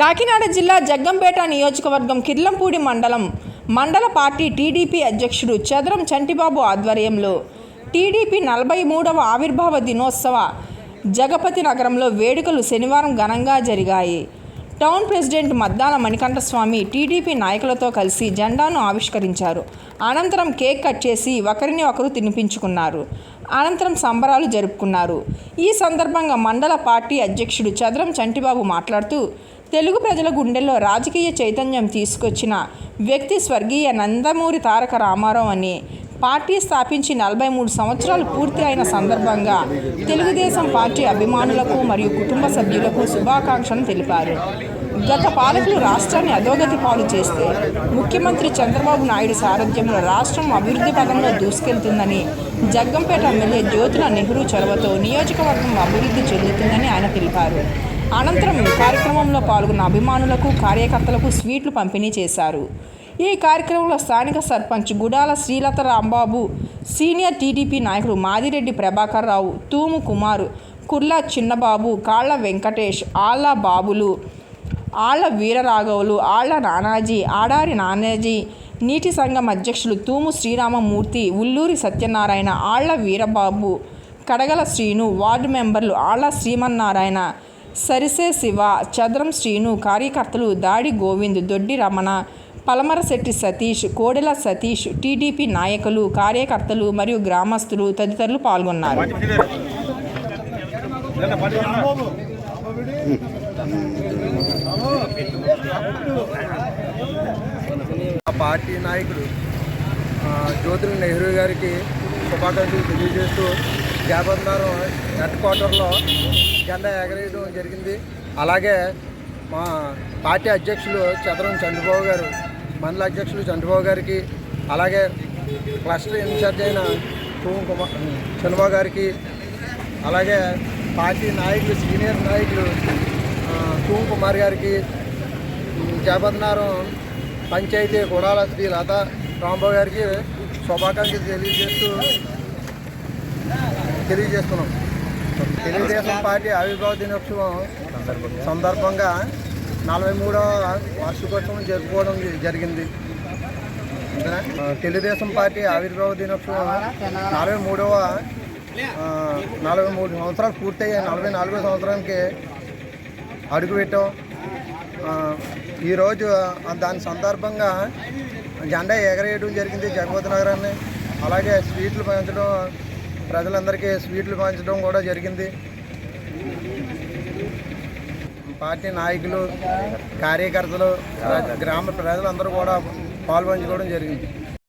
కాకినాడ జిల్లా జగ్గంపేట నియోజకవర్గం కిర్లంపూడి మండలం మండల పార్టీ టీడీపీ అధ్యక్షుడు చదరం చంటిబాబు ఆధ్వర్యంలో టీడీపీ నలభై మూడవ ఆవిర్భావ దినోత్సవ జగపతి నగరంలో వేడుకలు శనివారం ఘనంగా జరిగాయి. Town president Maddala Manikantaswamy TDP నాయకులతో కలిసి జెండాను ఆవిష్కరించారు. అనంతరం కేక్ కట్ చేసి ఒకరిని ఒకరు తినిపించుకున్నారు. అనంతరం సంబరాలు జరుపుకున్నారు. ఈ సందర్భంగా మండల పార్టీ అధ్యక్షుడు చదరం చంటిబాబు మాట్లాడుతూ తెలుగు ప్రజల గుండెల్లో రాజకీయ చైతన్యం తీసుకొచ్చిన వ్యక్తి స్వర్గీయ నందమూరి తారక రామారావు అని పార్టీ స్థాపించి నలభై మూడు సంవత్సరాలు పూర్తి అయిన సందర్భంగా తెలుగుదేశం పార్టీ అభిమానులకు మరియు కుటుంబ సభ్యులకు శుభాకాంక్షలు తెలిపారు. గత పాలకులు రాష్ట్రాన్ని అధోగతి పాలు చేస్తే ముఖ్యమంత్రి చంద్రబాబు నాయుడు సారథ్యంలో రాష్ట్రం అభివృద్ధి పదంలో దూసుకెళ్తుందని జగ్గంపేట ఎమ్మెల్యే జ్యోతుల నెహ్రూ చొరవతో నియోజకవర్గం అభివృద్ధి చెందుతుందని ఆయన తెలిపారు. అనంతరం కార్యక్రమంలో పాల్గొన్న అభిమానులకు కార్యకర్తలకు స్వీట్లు పంపిణీ చేశారు. ఈ కార్యక్రమంలో స్థానిక సర్పంచ్ గుడాల శ్రీలత రాంబాబు సీనియర్ టీడీపీ నాయకుడు మాదిరెడ్డి ప్రభాకర్ రావు తూము కుమార్ కుర్లా చిన్నబాబు కాళ్ళ వెంకటేష్ ఆళ్ళ బాబులు ఆళ్ళ వీరరాఘవులు ఆళ్ళ నానాజీ ఆడారి నానాజీ నీటి సంఘం అధ్యక్షులు తూము శ్రీరామమూర్తి ఉల్లూరి సత్యనారాయణ ఆళ్ళ వీరబాబు కడగల శ్రీను వార్డు మెంబర్లు ఆళ్ళ శ్రీమన్నారాయణ సరిసే శివ చదరం శ్రీను కార్యకర్తలు దాడి గోవింద్ దొడ్డి రమణ పలమరశెట్టి సతీష్ కోడెల సతీష్ టీడీపీ నాయకులు కార్యకర్తలు మరియు గ్రామస్తులు తదితరులు పాల్గొన్నారు. పార్టీ నాయకుడు జ్యోతుల నెహ్రూ గారికి శుభాకాంక్షలు తెలియజేస్తూ జాబందారం హెడ్ క్వార్టర్లో జెండా ఎగరేయడం జరిగింది. అలాగే మా పార్టీ అధ్యక్షులు చదరం చంద్రబాబు గారు మండల అధ్యక్షులు చంద్రబాబు గారికి అలాగే క్లస్టర్ ఇన్ఛార్జ్ అయిన తూము కుమార్ చంద్రబాబు గారికి అలాగే పార్టీ నాయకులు సీనియర్ నాయకులు ఆ, కుమార్ గారికి జాబందారం పంచాయతీ గుడాల శ్రీ లత రాంబాబు గారికి శుభాకాంక్షలు తెలియజేస్తూ తెలియజేస్తున్నాం. తెలుగుదేశం పార్టీ ఆవిర్భావ దినోత్సవం సందర్భంగా నలభై మూడవ వార్షికోత్సవం జరుపుకోవడం జరిగింది. తెలుగుదేశం పార్టీ ఆవిర్భావ దినోత్సవం నలభై మూడవ నలభై మూడు సంవత్సరాలు పూర్తయ్యాయి. నలభై నాలుగో సంవత్సరానికి అడుగుపెట్టాం ఈరోజు దాని సందర్భంగా జెండా ఎగరేయడం జరిగింది జగపతి నగరాన్ని. అలాగే స్వీట్లు పంచడం ప్రజలందరికీ స్వీట్లు పంచడం కూడా జరిగింది. పార్టీ నాయకులు కార్యకర్తలు గ్రామ ప్రజలందరూ కూడా పాల్పంచుకోవడం జరిగింది.